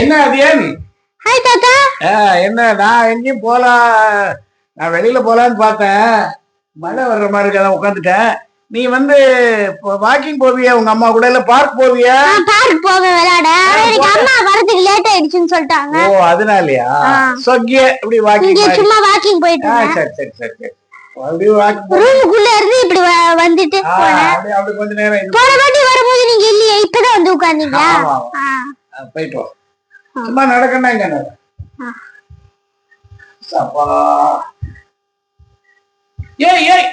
என்ன அதியன்? ஹாய் தாத்தா. என்ன நான் எங்கேயும் போல நான் வெளியில போலான்னு பார்த்தேன். மழை வர்ற மாதிரி இருக்காத உட்காந்துட்டேன். நீ வந்து வாக்கிங் போவியா உங்க அம்மா கூட? இல்ல பார்க் போவியா? பார்க் போக விளையாட. எனக்கு அம்மா வரதுக்கு லேட் ஆயிடுச்சுன்னு சொல்லிட்டாங்க. ஓ அதனாலயா. சொக்கிய இப்படி வாக்கிங் சும்மா வாக்கிங் போயிட்டு சரி சரி சரி ரூமுக்குள்ள இருந்து இப்படி வந்துட்டு கொஞ்ச நேரம் இது போன வாட்டி வரும்போது நீங்க இல்லையே இப்பதான் வந்து உட்கார்ந்தீங்க போயிட்டு நட. ஆ. சப்பா ஏய் ஏய்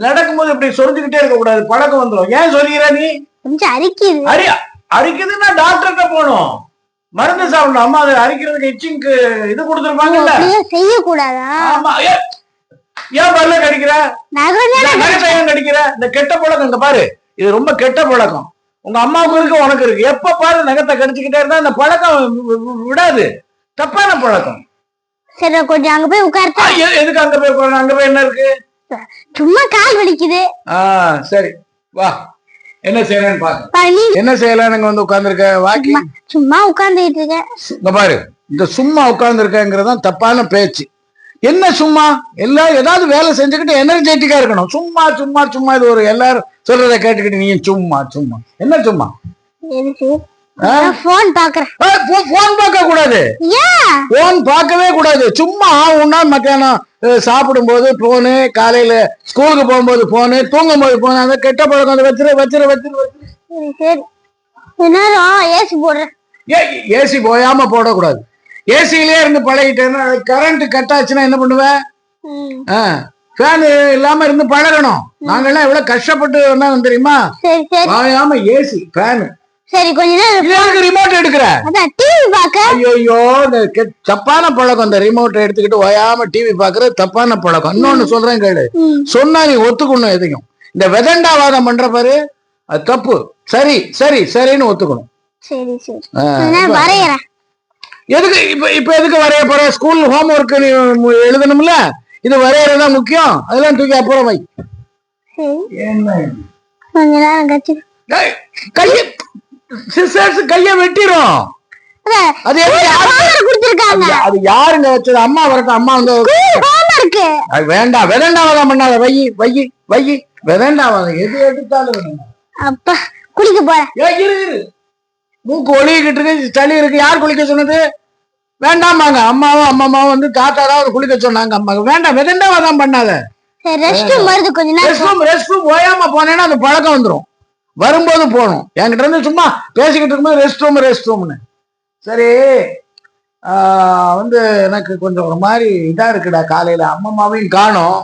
நடக்கும்போது இப்படி சொரிஞ்சுக்கிட்டே இருக்க கூடாது பழக்கம் வந்துடும் ஏன் சொல்லிக்கிற நீ கொஞ்சம் அரிக்குது அரி அரிக்குதுன்னா டாக்டர்கிட்ட போகணும் மருந்து சாப்பிடணும் அம்மா அது அரிக்கிறதுக்கு இச்சிங்க்கு இது கொடுத்துருப்பாங்கல்ல அப்படியே செய்யக்கூடாதா ஆமா ஏன் பல்ல கடிக்கிற நகத்தை ஏன் கடிக்கிற இந்த கெட்ட பழக்கம் இங்க பாரு இது ரொம்ப கெட்ட பழக்கம் உங்க அம்மாவுக்கு இருக்கு உனக்கு இருக்கு. எப்ப பாரு நகத்தை கடிச்சுக்கிட்டே இருந்தா இந்த பழக்கம் விடாது. தப்பான பழக்கம். சரி கொஞ்சம் அங்க போய் உட்கார்த்தா எதுக்கு அங்க போய் உட்காரணும்? அங்க போய் என்ன இருக்கு? சும்மா கால் வலிக்குது. ஆ சரி. வா. என்ன செய்யலாம்னு பாக்க பா, நீ என்ன செய்யலாம் இங்க வந்து உட்கார்ந்துருக்க? வாக்கி. சும்மா உட்கார்ந்துட்டு இருக்கேன். இங்க பாரு. இந்த சும்மா உட்கார்ந்துருக்கங்கிறதான் தப்பான பேச்சு. என்ன சும்மா? எல்லாம் ஏதாவது வேலை செஞ்சுக்கிட்டு எனர்ஜெட்டிக்கா இருக்கணும். சும்மா சும்மா சும்மா இது ஒரு எல்லாரும் சொல்றத கேட்டுக்கிட்டு நீங்க சும்மா சும்மா. என்ன சும்மா? போன் பார்க்க கூடாது. போன் பார்க்கவே கூடாது. சும்மா ஆகும்னா மத்தியானம் சாப்பிடும்போது போனு காலையில ஸ்கூலுக்கு போகும்போது போனு தூங்கும் போது போனு அந்த கெட்ட பழக்கம் அதை வச்சிரு வச்சிரு வச்சிரு ஏசி போடுறேன். ஏசி போயாம போடக்கூடாது. ஏசியிலே இருந்து பழகிட்டேன்னா கரண்ட் கட் ஆச்சுன்னா என்ன பண்ணுவேன். ஃபேன் இல்லாம இருந்து பழகணும். நாங்கெல்லாம் எவ்வளவு கஷ்டப்பட்டு வந்தாங்க தெரியுமா? பாயாம ஏசி ஃபேன் சரி கொஞ்ச நேரம் ரிமோட் எடுக்கிற? டிவி பார்க்க. ஐயோ தப்பான பழக்கம். இந்த ரிமோட் எடுத்துக்கிட்டு ஓயாம டிவி பாக்குறது தப்பான பழக்கம். இன்னொன்னு சொல்றேன் கேளு. சொன்னா நீ ஒத்துக்கணும் எதையும். இந்த வெதண்டாவாதம் பண்ற பாரு. அது தப்பு. சரி சரி சரின்னு ஒத்துக்கணும். சரி சரி. வரையறேன். எதுக்கு இப்ப இப்ப எதுக்கு வரைய போற? ஸ்கூல் ஹோம் ஒர்க் எழுதணும்ல? இது வரையறதுதான் முக்கியம். அதெல்லாம் தூக்கி அப்புறம் வை. கைய சிசர்ஸ் கைய வெட்டிரும். அது அது- யாருங்க வச்சது? அம்மா வரட்டும் அம்மா வந்து வேண்டாம் விதண்டாவதம் பண்ணாத வை வை வை விதண்டாவதம் எது எடுத்தாலும் வேண்டாம். அப்பா குளிக்க போறேன். ஏய், இரு இரு. மூக்கு ஒழுகிட்டு இருக்கு சளி இருக்கு. யார் குளிக்க சொன்னது? வேண்டாமாங்க அம்மாவும் அம்மாவும் வந்து தாத்தா தான் குளிக்க சொன்னாங்க அம்மாக்கு வேண்டாம் விதண்டாவதம் பண்ணாத. சரி ரெஸ்ட் ரூம் ரெஸ்ட் ரூம் ஓயாம போனேன்னா அந்த பழக்கம் வந்துரும். வரும்போது போகணும். என்கிட்ட இருந்து சும்மா பேசிக்கிட்டு இருக்கும்போது ரெஸ்ட் ரூம் ரெஸ்ட் ரூம்னு சரி வந்து எனக்கு கொஞ்சம் ஒரு மாதிரி இதா இருக்குடா காலையில. அம்மம்மாவையும் காணோம்.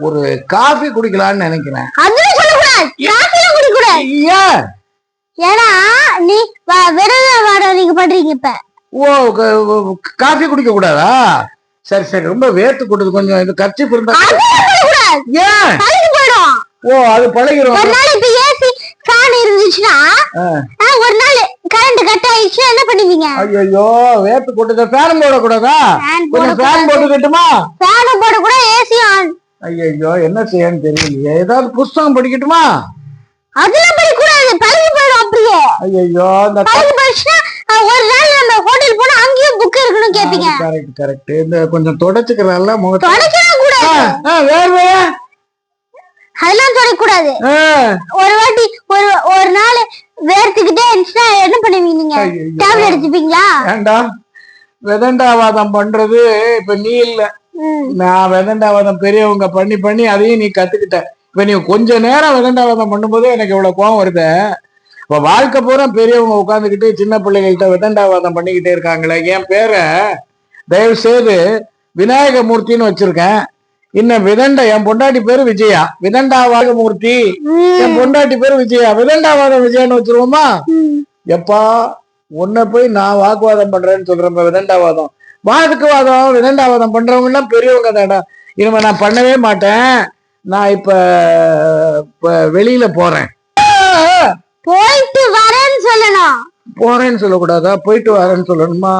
ஒரு காஃபி குடிக்கலாம்னு நினைக்கிறேன். ஏன் ஏன்னா நீ வ- விரத வாரம் நீங்க பண்றீங்க இப்ப. ஓ காஃபி குடிக்க கூடாதா? சரி சரி ரொம்ப வேர்த்து கொடுது கொஞ்சம் இது அதுவும் குடிக்கக்கூடாது ஏன்? ஓ அது பழகிரும். ஒரு நாள் இப்ப ஏசி ஃபேன் இருந்துச்சுன்னா ஒரு நாள் கரண்ட் கட் ஆயிடுச்சுன்னா என்ன பண்ணுவீங்க? ஐயோ வேர்த்து கொட்டுது ஃபேன் போடக்கூடாதா? ஃபேன் கொஞ்சம் ஃபேன் போட்டுக்கிட்டுமா ஃபேனும் போட கூட ஏசி ஆன் ஐயோ என்ன செய்யன்னு தெரியலையே. ஏதாவது புஸ்தகம் படிக்கட்டுமா? அதெல்லாம் படிக்க கூடாது பழகி போயிடும் அப்படியே. ஐயோ இந்த பழகி போயிடுச்சுன்னா ஒரு நாள் ஹோட்டல் போனா அங்கேயும் புக் இருக்கணும் கேப்பீங்க கரெக்ட் கரெக்ட் இந்த கொஞ்சம் தொடச்சுக்கிறல்ல முகத்தை. தொடக்கலாம் கூடாது. ஆ, வேர்வை அதெல்லாம் தொடக்க கூடாது ஒரு வாட்டி ஒரு ஒரு நாள் வேர்த்துக்கிட்டே இருந்துச்சுன்னா என்ன பண்ணுவீங்க நீங்க. டேப்லெட் எடுத்துப்பீங்களா? வேண்டாம் விதண்டாவாதம் பண்றது இப்ப நீ இல்ல. நான் விதண்டாவாதம் பெரியவங்க பண்ணி பண்ணி அதையும் நீ கத்துக்கிட்ட. இப்ப நீ கொஞ்ச நேரம் விதண்டாவாதம் பண்ணும்போதே எனக்கு இவ்வளவு கோவம் வருது. இப்ப வாழ்க்கை பூரா பெரியவங்க உட்காந்துக்கிட்டு சின்ன பிள்ளைகள்கிட்ட விதண்டாவாதம் பண்ணிக்கிட்டே இருக்காங்களே. என் பேரை தயவு செய்து விநாயக மூர்த்தின்னு வச்சிருக்கேன். இன்னும் விதண்ட என் பொண்டாட்டி பேரு விஜயா. விதண்டாவாத மூர்த்தி. என் பொண்டாட்டி பேரு விஜயா. விதண்டாவாதம் விஜயான்னு வச்சிருவோமா? எப்பா உன்னை போய் நான் வாக்குவாதம் பண்றேன்னு சொல்றேன் விதண்டாவாதம். வாக்குவாதம் விதண்டாவாதம் பண்றவங்க எல்லாம் பெரியவங்க தாடா இனிமே நான் பண்ணவே மாட்டேன். நான் இப்ப வெளியில போறேன். போயிட்டு வரேன்னு சொல்லணும். போறேன்னு சொல்லக்கூடாதா? போயிட்டு வரேன்னு சொல்லணுமா?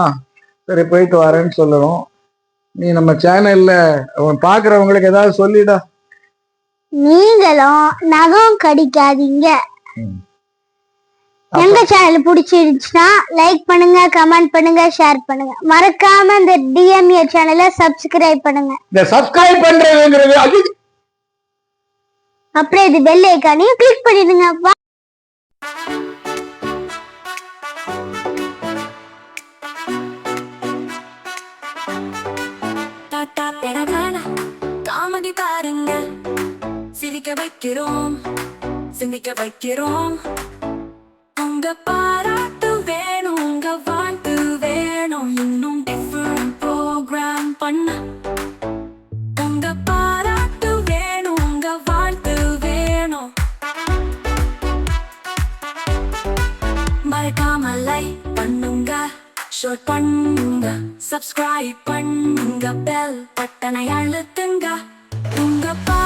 சரி போயிட்டு வரேன்னு சொல்லணும். நீ நம்ம சேனல்ல அவன் பாக்குறவங்களுக்கு ஏதாவது சொல்லிடா. நீங்களும் நகம் கடிக்காதீங்க. எங்க சேனல் பிடிச்சிருந்துச்சுன்னா லைக் பண்ணுங்க கமெண்ட் பண்ணுங்க ஷேர் பண்ணுங்க. மறக்காம இந்த டிஎம்ஏ சேனலை சப்ஸ்கிரைப் பண்ணுங்க. இந்த சப்ஸ்கிரைப் பண்றதுங்கிறது அப்புறம் இது பெல் ஐக்கானையும் கிளிக் பண்ணிடுங்க. காமெடி பாருங்க. சிரிக்க வைக்கிறோம் சிந்திக்க வைக்கிறோம். உங்க பாராட்டு வேணும் உங்க வாழ்த்து வேணும். இன்னும் டிஃபரெண்ட் ப்ரோக்ராம் பண்ண. உங்க பாராட்டு வேணும் உங்க வாழ்த்து வேணும். மறக்காம லைக் பண்ணுங்க ஷோட் பண்ணுங்க சப்ஸ்கிரைப் பண்ணுங்க பெல் பட்டனை அழுத்துங்க. உங்க பா